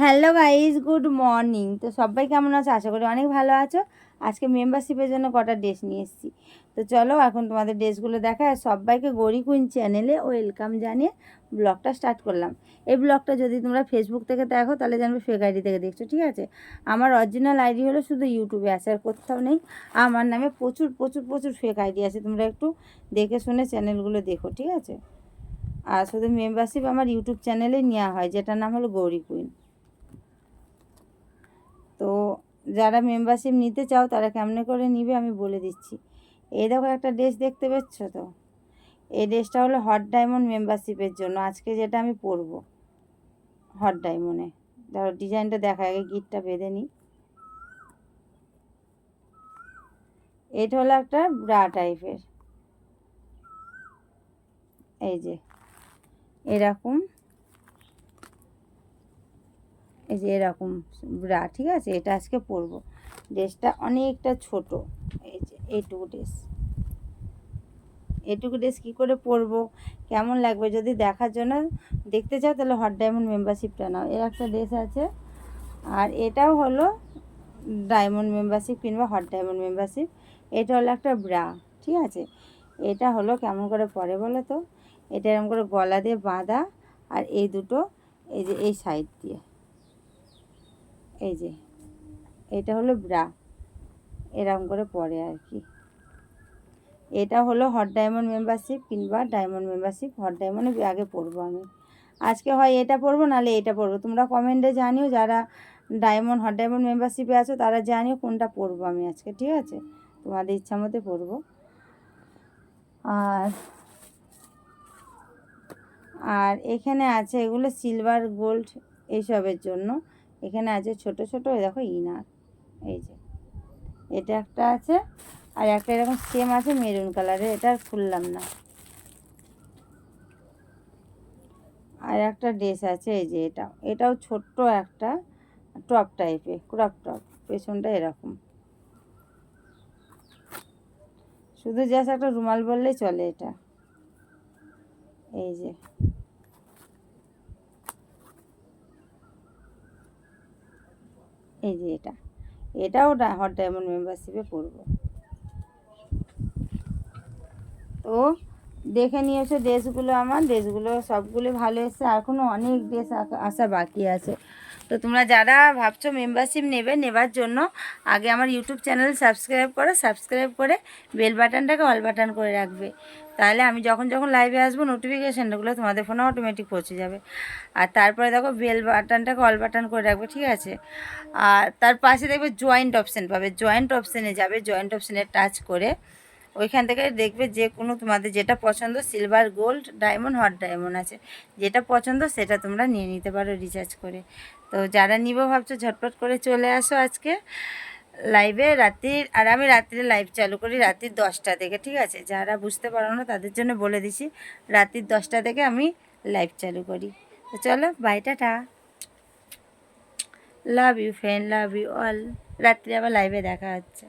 Hello guys good morning তো সবাই কেমন আছো? আশা করি অনেক ভালো আছো। আজকে মেম্বারশিপের জন্য কটা ড্রেস নিয়ে এসেছি। তো চলো, এখন তোমাদের ড্রেসগুলো দেখা আর সবাইকে গড়ি কুইন চ্যানেলে ওয়েলকাম জানিয়ে ব্লগটা স্টার্ট করলাম। এই ব্লগটা যদি তোমরা ফেসবুক থেকে দেখো, তাহলে জানবে ফেক আইডি থেকে দেখছ, ঠিক আছে? আমার অরিজিনাল আইডি হলো শুধু ইউটিউবে আছে, আর কোথাও নেই। আমার নামে প্রচুর প্রচুর প্রচুর ফেক আইডি আছে। তোমরা একটু দেখে শুনে চ্যানেলগুলো দেখো, ঠিক আছে? আর শুধু মেম্বারশিপ আমার ইউটিউব চ্যানেলে নেওয়া হয়, যেটার নাম হলো গৌরী কুইন তো যারা মেম্বারশিপ নিতে চাও, তারা কেমনে করে নিবে আমি বলে দিচ্ছি। এই দেখো একটা ড্রেস দেখতে পাচ্ছ তো? এই ড্রেসটা হলো হট ডায়মন্ড মেম্বারশিপের জন্য। আজকে যেটা আমি পরবো হট ডায়মন্ডে ধরো ডিজাইনটা দেখা আগে গিটটা বেঁধে নিই। এটা হলো একটা ব্রা টাইপের এই যে, এরকম। এই যে এরকম ব্রা ঠিক আছে? এটা আজকে পরবো। ড্রেসটা অনেকটা ছোট। এই যে এইটুকু ড্রেস। এইটুকু ড্রেস কী করে পরবো? কেমন লাগবে? যদি দেখার জন্য দেখতে চাও, তাহলে হট ডায়মন্ড মেম্বারশিপটা নাও। এর একটা ড্রেস আছে। আর এটাও হলো ডায়মন্ড মেম্বারশিপ কিংবা হট ডায়মন্ড মেম্বারশিপ। এটা হলো একটা ব্রা, ঠিক আছে? এটা হলো কেমন করে পরে বলো তো? এটা এরকম করে গলা দিয়ে বাঁধা। আর এই দুটো, এই যে এই সাইড দিয়ে। এই যে, এটা হলো ব্রা। এরকম করে পরে আর কি। এটা হলো হট ডায়মন্ড মেম্বারশিপ কিংবা ডায়মন্ড মেম্বারশিপ হট ডায়মন্ডে আগে পড়ব আমি। আজকে হয় এটা পড়ব, নাহলে এটা পড়ব। তোমরা কমেন্টে জানিও যারা ডায়মন্ড হট ডায়মন্ড মেম্বারশিপে আছো, তারা জানিও কোনটা পড়ব আমি আজকে, ঠিক আছে? তোমাদের ইচ্ছা মতো পড়ব। আর আর এখানে আছে এগুলো সিলভার গোল্ড এইসবের জন্য। এখানে আছে ছোট ছোট দেখো ইনার, এই যে। এটা একটা আছে, আর একটা এরকম সেম আছে মেরুন কালারের এটা আর খুললাম না। আর একটা ড্রেস আছে, এই যে এটা, এটাও ছোট্ট একটা টপ টাইপের ক্রপ টপ পেছনটা এরকম। শুধু জাস্ট একটা রুমাল বললেই চলে এটা। এই যে। এই যে এটা। এটাও হট ডায়মন্ড মেম্বারশিপে পড়ব। তো দেখে নিয়েছো ড্রেসগুলো আমার। ড্রেসগুলো সবগুলো ভালো এসছে। এখনও অনেক ড্রেস আসা বাকি আছে। তো তোমরা যারা ভাবছ মেম্বারশিপ নেবে, নেবার জন্য আগে আমার ইউটিউব চ্যানেল সাবস্ক্রাইব করো সাবস্ক্রাইব করে বেল বাটনটাকে অল বাটন করে রাখবে। তাহলে আমি যখন যখন লাইভে আসব নোটিফিকেশানগুলো তোমাদের ফোনে অটোমেটিক পৌঁছে যাবে। আর তারপরে দেখো বেল বাটনটাকে অল বাটন করে রাখবে, ঠিক আছে? আর তার পাশে দেখবে জয়েন্ট অপশান পাবে। জয়েন্ট অপশানে যাবে জয়েন্ট অপশানে টাচ করে। ওইখান থেকে দেখবে যে কোনো তোমাদের যেটা পছন্দ silver gold diamond hot diamond আছে। যেটা পছন্দ সেটা তোমরা নিয়ে নিতে পারো রিচার্জ করে। তো যারা নিব, ভাবছ ঝটপট করে চলে আসো আজকে লাইভে রাত্রির আর আমি রাত্রে লাইভ চালু করি রাত্রির দশটা থেকে, ঠিক আছে? যারা বুঝতে পারো না, তাদের জন্য বলে দিছি, রাত্রির দশটা থেকে আমি লাইভ চালু করি। তো চলো bye tata. Love you friend love you all রাত্রে আবার লাইভে দেখা হচ্ছে।